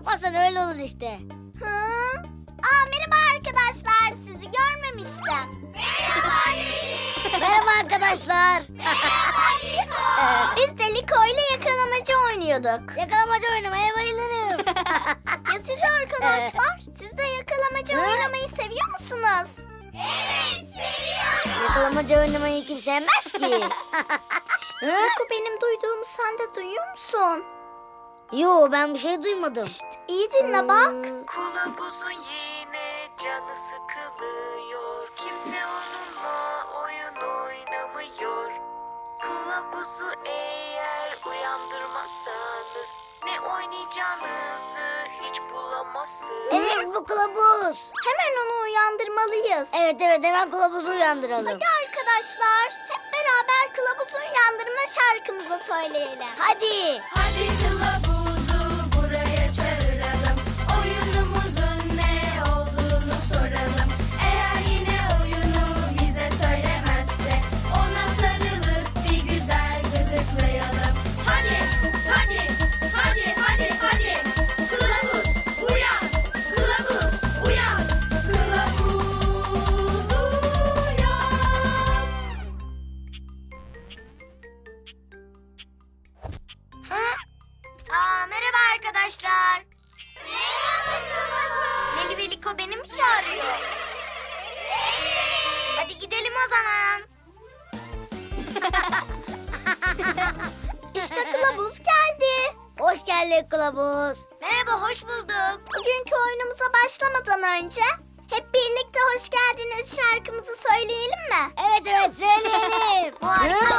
bakmazsan öyle olur işte. Hı? Aa, merhaba arkadaşlar. Sizi görmemiştim. Merhaba arkadaşlar. Biz de Liko ile yakalamacı oynuyorduk. Yakalamaca oynamaya bayılırım. Ya siz arkadaşlar? Siz de yakalamacı Hı? oynamayı seviyor musunuz? Evet seviyorum. Yakalamaca oynamayı kim sevmez ki? Liko benim duyduğumu sen de duyuyor musun? Yo ben bir şey duymadım. İyi dinle bak. Kılavuzun yine canı sıkılıyor Kimse onunla oyun oynamıyor Kılavuzu eğer uyandırmazsanız Ne oynayacağınızı hiç bulamazsınız Evet bu kılavuz. Hemen onu uyandırmalıyız. Evet evet hemen kılavuzu uyandıralım. Hadi arkadaşlar hep beraber kılavuzu uyandırma şarkımızı söyleyelim. Hadi. Hadi şarkımızı söyleyelim mi? Evet evet söyleyelim. Harika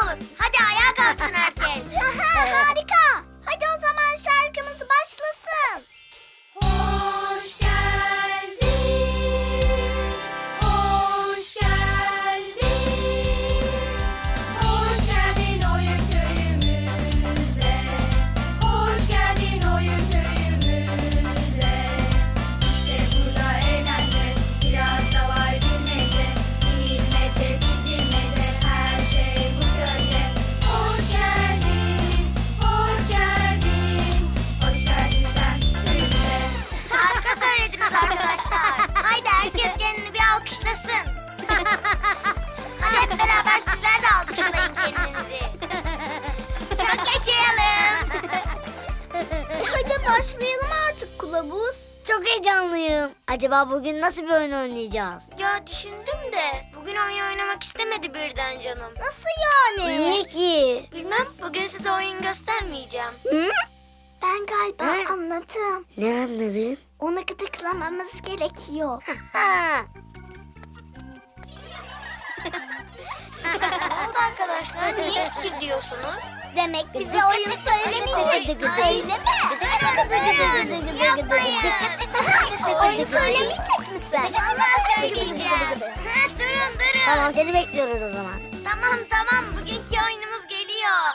Acaba bugün nasıl bir oyun oynayacağız? Ya düşündüm de bugün oyun oynamak istemedi birden canım. Nasıl yani? Niye ki? Bilmem bugün size oyun göstermeyeceğim. Ben galiba Hı? anladım. Ne anladın? Onu gıdıklamamız gerekiyor. Ne oldu arkadaşlar? Niye fikir diyorsunuz? Demek bize oyun söylemeyeceksin öyle mi? Yapmayın. oyun söylemeyecek misin? Vallahi söyleyeceğim. Ha, durun durun. Tamam seni bekliyoruz o zaman. Tamam tamam bugünkü oyunumuz geliyor.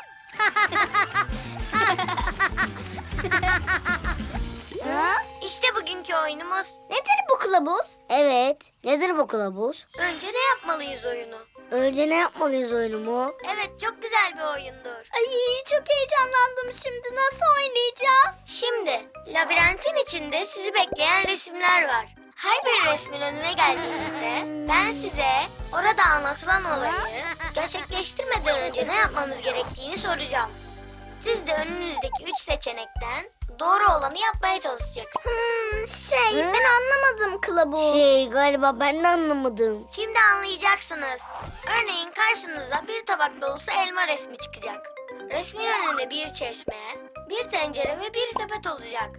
işte bugünkü oyunumuz. Nedir bu kılavuz? Evet. Nedir bu kılavuz? Önce ne yapmalıyız oyunu? Önce ne yapmalıyız oyunumu? Evet çok güzel bir oyundur. Ay çok heyecanlandım şimdi. Nasıl oynayacağız? Şimdi labirentin içinde sizi bekleyen resimler var. Her bir resmin önüne geldiğinizde ben size orada anlatılan olayı gerçekleştirmeden önce ne yapmamız gerektiğini soracağım. Siz de önünüzdeki üç seçenekten doğru olanı yapmaya çalışacaksınız. Hmm, şey Hı? ben anlamadım kılavuz. Şey galiba ben de anlamadım. Şimdi anlayacaksınız. Örneğin karşınıza bir tabak dolusu elma resmi çıkacak. Resmin önünde bir çeşme, bir tencere ve bir sepet olacak.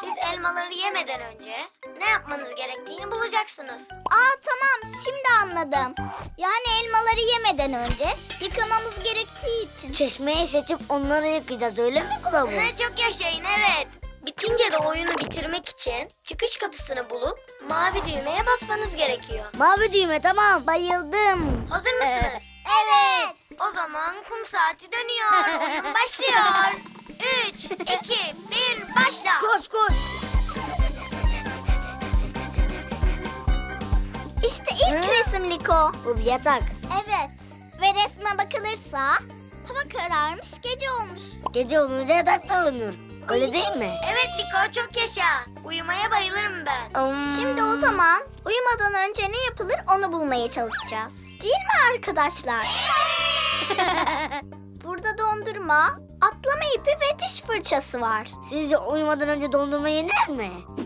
Siz elmaları yemeden önce ne yapmanız gerektiğini bulacaksınız. Aa tamam şimdi anladım. Yani elmaları yemeden önce yıkamamız gerektiği için. Çeşmeyi seçip onları yıkayacağız öyle mi kılavuz? Çok yaşayın evet. Bitince de oyunu bitirmek için çıkış kapısını bulup mavi düğmeye basmanız gerekiyor. Mavi düğme tamam. Bayıldım. Hazır mısınız? Evet. O zaman kum saati dönüyor. Oyun başlıyor. 3, 2, 1, başla. Koş koş. İşte ilk resim Liko. Bu bir yatak. Evet. Ve resme bakılırsa hava kararmış gece olmuş. Gece olunca yatakta uyunur. Öyle değil mi? Evet Liko çok yaşa. Uyumaya bayılırım ben. Hmm. Şimdi o zaman uyumadan önce ne yapılır onu bulmaya çalışacağız. Değil mi arkadaşlar? Burada dondurma, atlama ipi ve diş fırçası var. Sizce uyumadan önce dondurma yenir mi?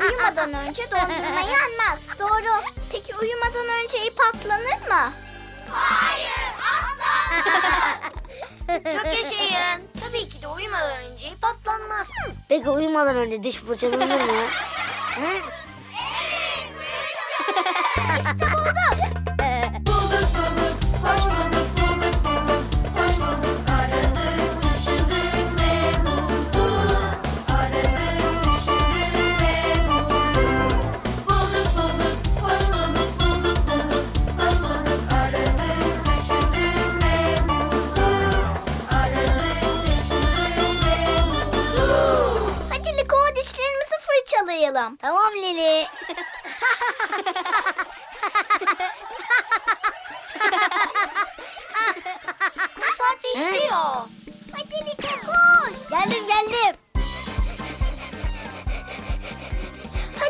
Uyumadan önce dondurma yenmez. Doğru. Peki uyumadan önce ip atlanır mı? Hayır, Çok yaşayın. Tabii ki de uyumadan önce ip atlanmaz. Peki uyumadan önce diş fırçalanır mı? Hı? İşte buldum.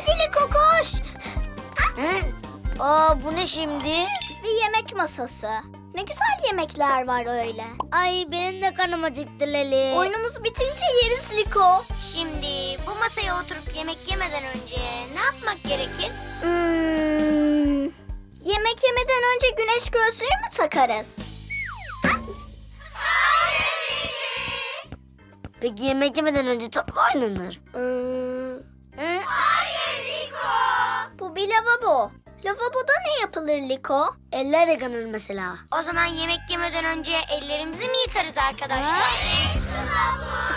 Hadi Liko koş. Hı? Aa bu ne şimdi? Bir yemek masası. Ne güzel yemekler var öyle. Ay benim de kanım acıktı Leli. Oyunumuz bitince yeriz Liko. Şimdi bu masaya oturup yemek yemeden önce ne yapmak gerekir? Hmm, yemek yemeden önce güneş gözlüğü mü takarız? Peki yemek yemeden önce top mu oynanır? Bu bir lavabo. Lavaboda ne yapılır Liko? Eller yıkanır mesela. O zaman yemek yemeden önce ellerimizi mi yıkarız arkadaşlar?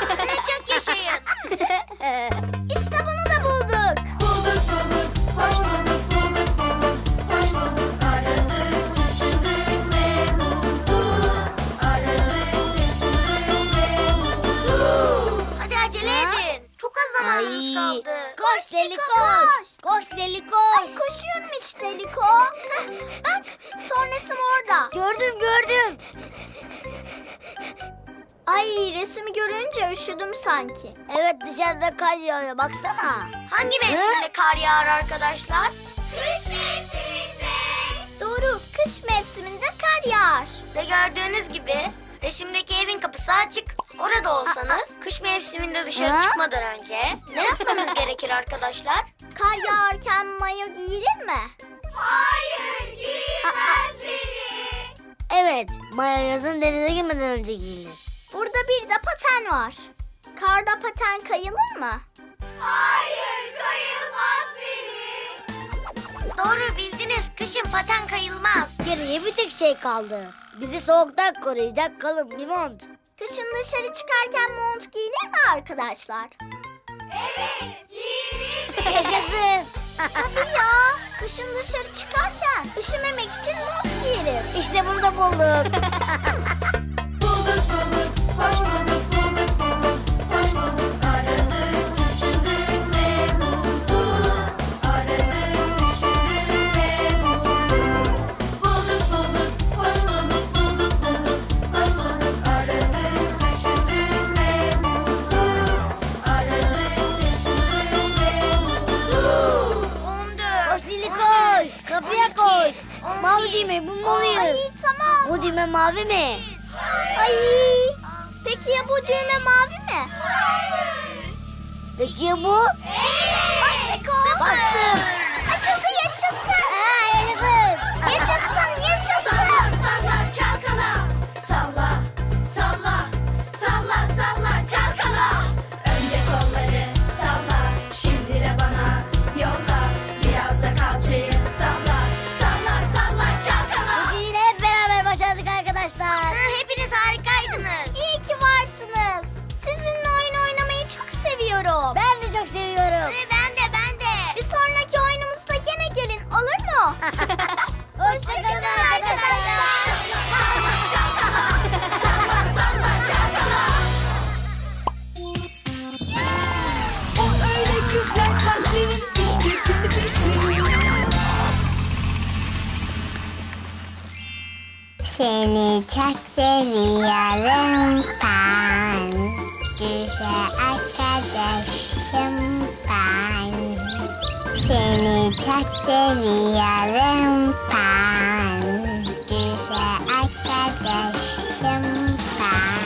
Çok yaşayın. işte bunu da bulduk. Bulduk bulduk, hoş bulduk, bulduk bulduk, hoş bulduk. Aradık, düşündük ve bulduk. Aradık, düşündük ve bulduk. Hadi acele edin. Çok az zamanımız Ay. kaldı. Koş Liko, koş. Koş Leli koş. Ay koşuyorum işte Liko. Heh, Bak son resim orada. Gördüm gördüm. Ay resmi görünce üşüdüm sanki. Evet dışarıda kar yağıyor baksana. Hangi mevsimde kar yağar arkadaşlar? Kış mevsiminde. Doğru kış mevsiminde kar yağar. Ve gördüğünüz gibi resimdeki evin kapısı açık. Orada olsanız kış mevsiminde dışarı Ha? çıkmadan önce ne yapmanız gerekir arkadaşlar? Kar yağarken mayo giyilir mi? Hayır, giyilmez biri. Evet Maya yazın denize girmeden önce giyilir. Burada bir de paten var. Karda paten kayılır mı? Hayır, kayılmaz biri. Doğru bildiniz. Kışın paten kayılmaz. Geriye bir tek şey kaldı. Bizi soğuktan koruyacak kalın bir mont. Kışın dışarı çıkarken mont giyilir mi arkadaşlar? Evet, giyilir Yaşasın. Tabii ya. Kışın dışarı çıkarken üşümemek için mont giyeriz. İşte bunu da bulduk. Bulduk bulduk, arkadaşım ben.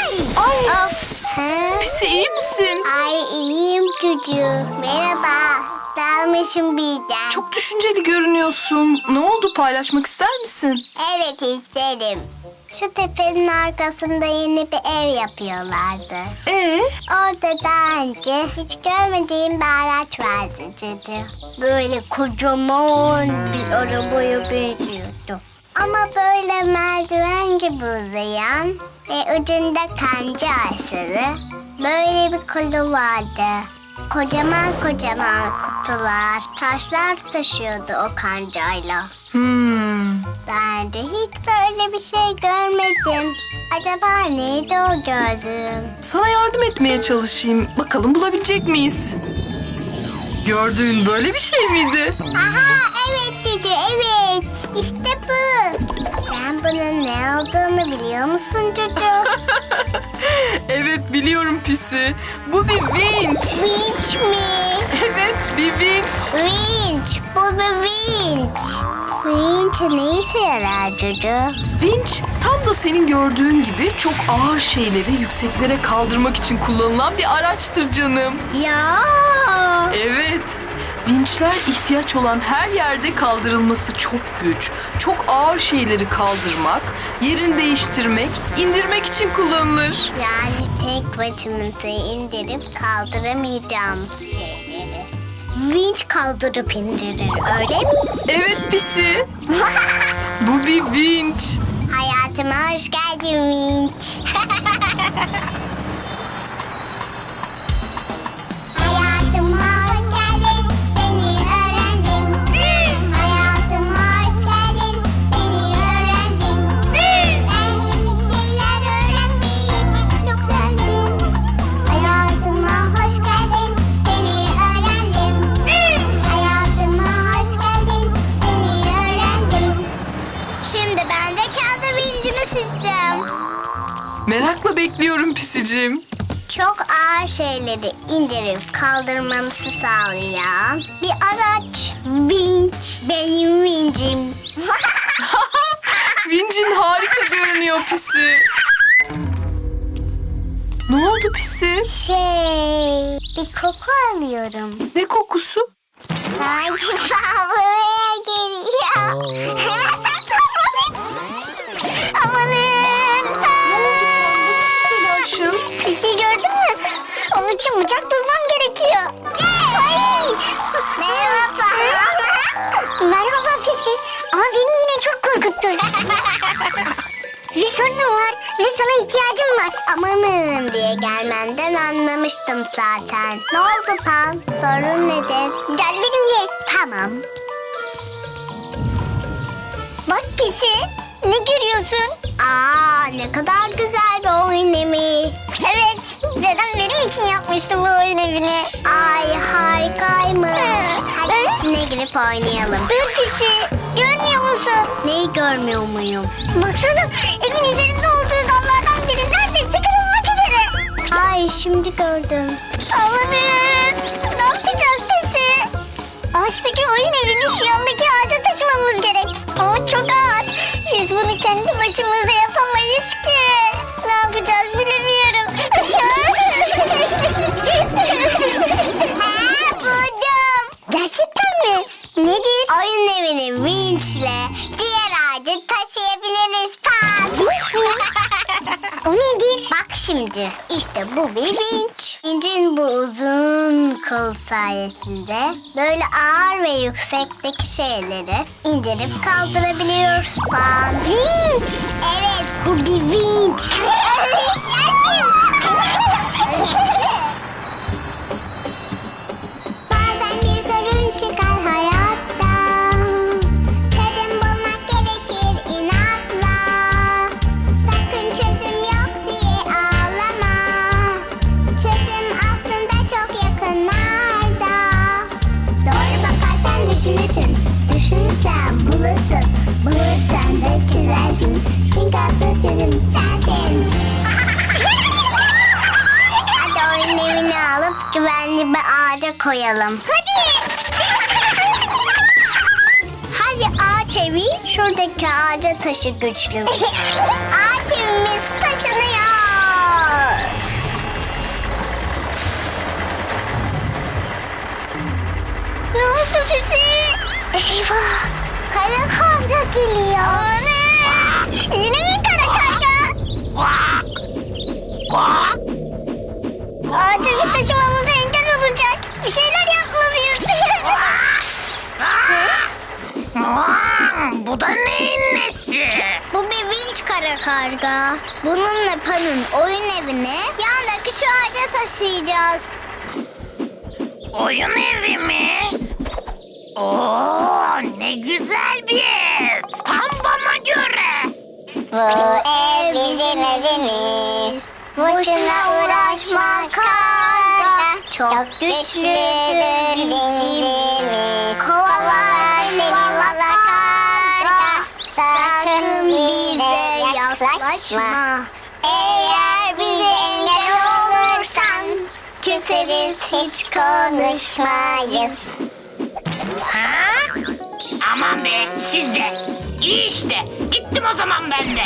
Ay! Ay. Of! Hı? Pisi iyi misin? Ay iyiyim çocuğu. Merhaba. Dalmışım birden. Çok düşünceli görünüyorsun. Ne oldu paylaşmak ister misin? Evet isterim. Şu tepenin arkasında yeni bir ev yapıyorlardı. Ee, Orada daha önce hiç görmediğim bir araç vardı çocuğu. Böyle kocaman bir arabaya benziyordu. Ama böyle merdiven gibi uzayan ve ucunda kanca arsızı böyle bir kolu vardı. Kocaman kocaman kutular, taşlar taşıyordu o kancayla. hmm. Daha önce hiç böyle bir şey görmedim. Acaba neydi o gördüğüm? Sana yardım etmeye çalışayım. Bakalım bulabilecek miyiz? Gördüğün böyle bir şey miydi? Aha evet çocuğu evet. İşte bu. Sen bunun ne olduğunu biliyor musun çocuğu? evet biliyorum pisi. Bu bir vinç. Vinç mi? Evet bir vinç. Vinç. Bu bir vinç. Vinç ne işe yarar çocuğu? Vinç tam da senin gördüğün gibi çok ağır şeyleri yükseklere kaldırmak için kullanılan bir araçtır canım. Ya. Evet. Vinçler ihtiyaç olan her yerde kaldırılması çok güç. Çok ağır şeyleri kaldırmak, yerini değiştirmek, indirmek için kullanılır. Yani tek başımıza indirip kaldıramayacağımız şeyleri. Vinç kaldırıp indirir öyle mi? Evet pisi. Bu bir vinç. Hayatıma hoş geldin Vinç. Merakla bekliyorum pisicim. Çok ağır şeyleri indirip kaldırmamızı sağlayan bir araç. Vinç. Benim vincim. Vincin harika görünüyor pisi. Ne oldu pisi? şey, bir koku alıyorum. Ne kokusu? Sanki buraya geliyor. için bıçak bulmam gerekiyor. Ay! Merhaba. Merhaba Pisi. Ama beni yine çok korkuttun. bir sorunum var ve sana ihtiyacım var. Amanın diye gelmenden anlamıştım zaten. Ne oldu Pan? Sorun nedir? Gel benimle. Tamam. Bak Pisi. Ne görüyorsun? Aa ne kadar güzel bir oyun. Evet. Dedem benim için yapmıştı bu oyun evini. Ay harikaymış. Hadi içine girip oynayalım. Dur Pisi. Görmüyor musun? Neyi görmüyor muyum? Baksana evin üzerinde olduğu damlardan biri neredeyse kırılmak üzere. Ay şimdi gördüm. Amanın. Ne yapacağız Pisi? Ağaçtaki oyun evini yanındaki ağaca taşımamız gerek. O çok ağır. Biz bunu kendi başımıza yapamayız evini vinçle diğer ağacı taşıyabiliriz Pan. Vinç mi? O nedir? Bak şimdi. İşte bu bir vinç. Vincin bu uzun kol sayesinde böyle ağır ve yüksekteki şeyleri indirip kaldırabiliyoruz. Pan. Vinç. Evet bu bir vinç. Bazen bir sorun çıkar hayatta. Ağaca koyalım. Hadi. Hadi ağaç evi şuradaki ağaca taşı güçlü. ağaç evimiz ağaca taşıyacağız. Oyun evi mi? Oo, ne güzel bir ev. Tam bana göre. Bu ev bizim evimiz. Boşuna uğraşma karga. Çok güçlüdür vincimiz. Kovalar seni valla karga. Sakın bize yaklaşma. Eğer küseriz hiç konuşmayız. Ha? Aman be siz de. İyi işte. Gittim o zaman ben de.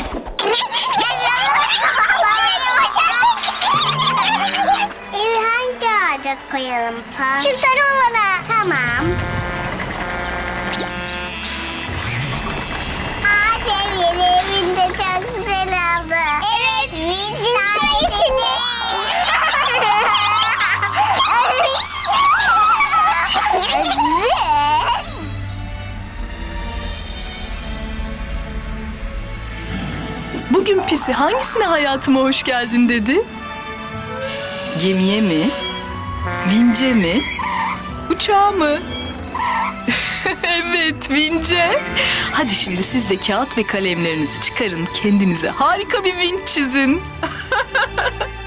Evi hangi ağaca koyalım Pan? Şu sarı olana. Tamam. Ağaç evleri evinde çok güzel oldu. Evet, vinç sayesinde. Bugün pisi hangisine hayatıma hoş geldin dedi? Gemiye mi? Vince mi? Uçağa mı? evet vince. Hadi şimdi siz de kağıt ve kalemlerinizi çıkarın. Kendinize harika bir vinç çizin.